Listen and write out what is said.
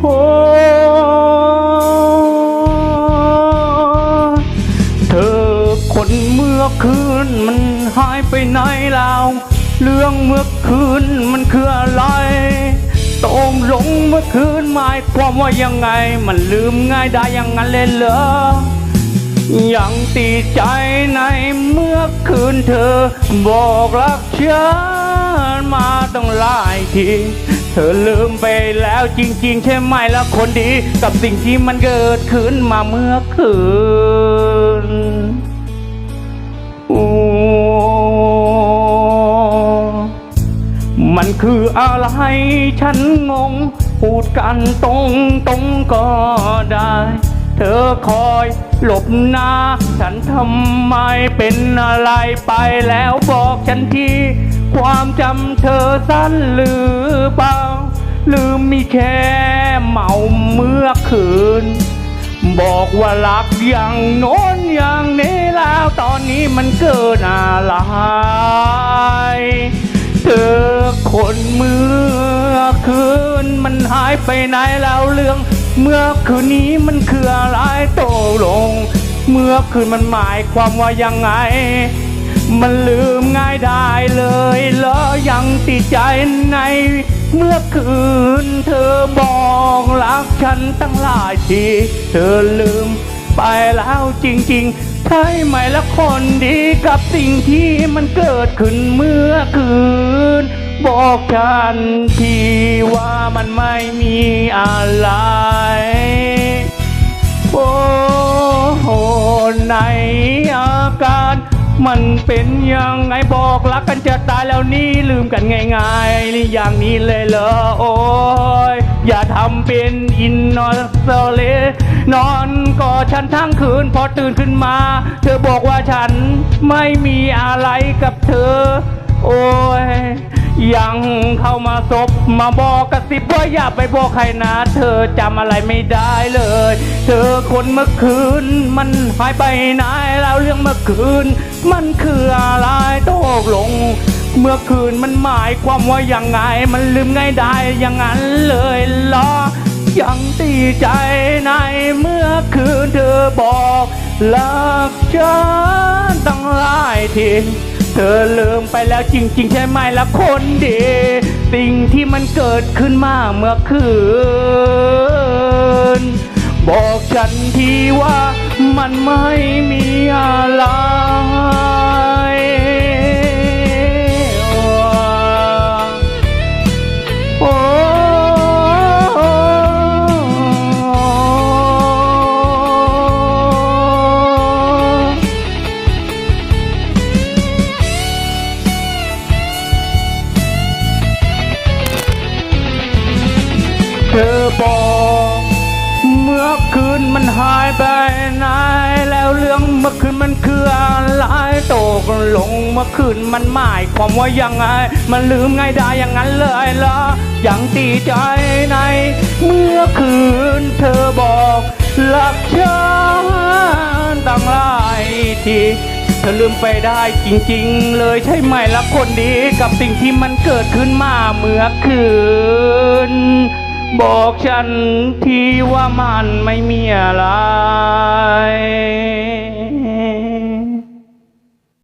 เธอคนเมื่อคืนมันหายไปไหนแล้ว เรื่องเมื่อคืนมันคืออะไรตรหลงเมื่อคืนหมายความว่ายังไง มันลืมง่ายได้ยังไงเลยเหรออยังตีใจในเมื่อคืนเธอ บอกรักฉันมาตั้งหลายที เธอลืมไปแล้วจริง ๆ ใช่ไหมล่ะคนดี กับสิ่งที่มันเกิดขึ้นมาเมื่อคืนโอ้มันคืออะไรฉันงง พูดกันตรงตรงก็ได้ เธอคอยหลบหน้า ฉันทำไมเป็นอะไรไปแล้วบอกฉันทีความจำเธอสั้นหรือเปล่า ลืมมีแค่เมาเมื่อคืน บอกว่ารักอย่างโน้นอย่างนี้แล้วตอนนี้มันเกิดอะไรเธอคนเมื่อคืนมันหายไปไหนแล้วเรื่อง เมื่อคืนนี้มันคืออะไรโตลง เมื่อคืนมันหมายความว่ายังไง มันลืมง่ายได้เลยเหรอยังติดใจใน เมื่อคืนเธอบอกรักฉันตั้งหลายที เธอลืมไปแล้วจริงๆ ใช่ไหมละคนดีกับสิ่งที่มันเกิดขึ้นเมื่อคืน บอกฉันทีว่ามันไม่มีอะไร โอ้โหใน มันเป็นยังไงบอกรักกันจะตายแล้วนี่ลืมกันง่ายๆนี่อย่างนี้เลยเหรอโอ้ยอย่าทำเป็นอินนอนเซเลนอนกอดฉันทั้งคืนพอตื่นขึ้นมา เธอบอกว่าฉันไม่มีอะไรกับเธอ โอ้ย ยังเข้ามาศพมาบอกกระซิบว่าอย่าไปบอกใครนะ เธอจำอะไรไม่ได้เลย เธอคนเมื่อคืน มันหายไปไหนแล้วเรื่องเมื่อคืน มันคืออะไรตกลง เมื่อคืนมันหมายความว่ายังไง มันลืมง่ายได้อย่างนั้นเลยเหรอยังตีใจในเมื่อคืนเธอบอกรักฉันตั้งหลายที เธอลืมไปแล้วจริง ๆ ใช่ไหมละคนดี สิ่งที่มันเกิดขึ้นมาเมื่อคืน บอกฉันทีว่ามันไม่มีอะไร อบอกเมื่อคืนมันหายไปไหนแล้วเรื่องเมื่อคืนมันคืออะไรตกลงเมื่อคืนมันหมายความว่ายังไง มันลืมง่ายได้อย่างนั้นเลยเหรอยังตีใจใน เมื่อคืนเธอบอกรักฉันตั้งหลายทีเธอลืมไปได้จริงๆ เลยใช่ไหมละคนดีกับสิ่งที่มันเกิดขึ้นมาเมื่อคืน บอกฉันที่ว่ามันไม่มีอะไร